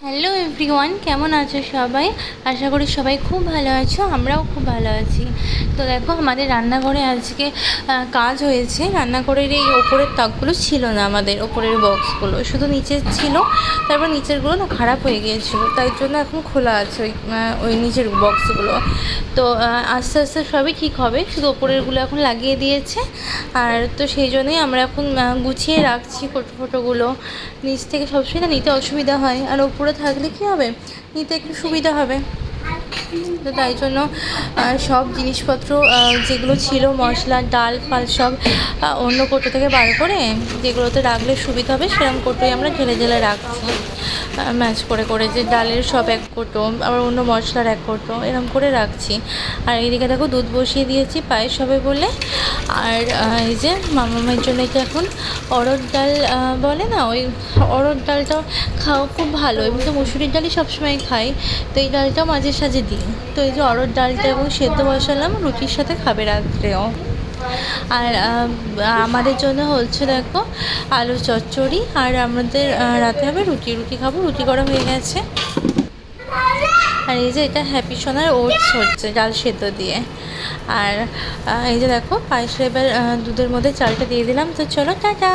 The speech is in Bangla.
হ্যালো এভরিওয়ান কেমন আছো সবাই? আশা করি সবাই খুব ভালো আছো, আমরাও খুব ভালো আছি। তো দেখো, আমাদের রান্নাঘরে আজকে কাজ হয়েছে। রান্নাঘরের এই ওপরের তাকগুলো ছিল না আমাদের, ওপরের বক্সগুলো। শুধু নিচের ছিল, তারপর নিচেরগুলো না খারাপ হয়ে গিয়েছিল। তাই জন্য এখন খোলা আছে ওই ওই নিচের বক্সগুলো। তো আস্তে আস্তে সবই ঠিক হবে, শুধু ওপরেরগুলো এখন লাগিয়ে দিয়েছে। আর তো সেই জন্যই আমরা এখন গুছিয়ে রাখছি ফটো ফটোগুলো নিচ থেকে সবসময় না নিতে অসুবিধা হয়। আর ওপরে থাকলে হবে। নিতে একটু সুবিধা হবে। তো তাই জন্য সব জিনিসপত্র যেগুলো ছিল, মশলা, ডাল, ফাল, সব অন্য কোটো থেকে বার করে যেগুলোতে রাখলে সুবিধা হবে সেরকম কোটোই আমরা ঢেলে ঢেলে রাখছি। ম্যাচ করে করে যে ডালের সব এক কোটো, আবার অন্য মশলার এক কোটো এরকম করে রাখছি। আর এইদিকে দেখো, দুধ বসিয়ে দিয়েছি পায়েস হবে বলে। আর এই যে মামামের জন্য কি এখন অরড় ডাল বলে না, ওই অরড় ডালটা খাওয়া খুব ভালো। এবং তো মুসুরির ডালই সবসময় খাই। তো এই ডালটাও মাঝে সাঝে দিই। তো এই যে অরড় ডালটা এবং সেদ্ধ বসালাম, রুটির সাথে খাবে রাত্রেও। আর আমাদের জন্য হচ্ছে দেখো আলু চচ্চড়ি, আর আমাদের রাতে হবে রুটি। রুটি খাব, রুটি করা হয়ে গেছে। আর এই যে এটা হ্যাপি সোনার ওটস হচ্ছে ডাল সেদ্ধ দিয়ে। আর এই যে দেখো পায়েসের এবার দুধের মধ্যে চালটা দিয়ে দিলাম। তো চলো, টাটা!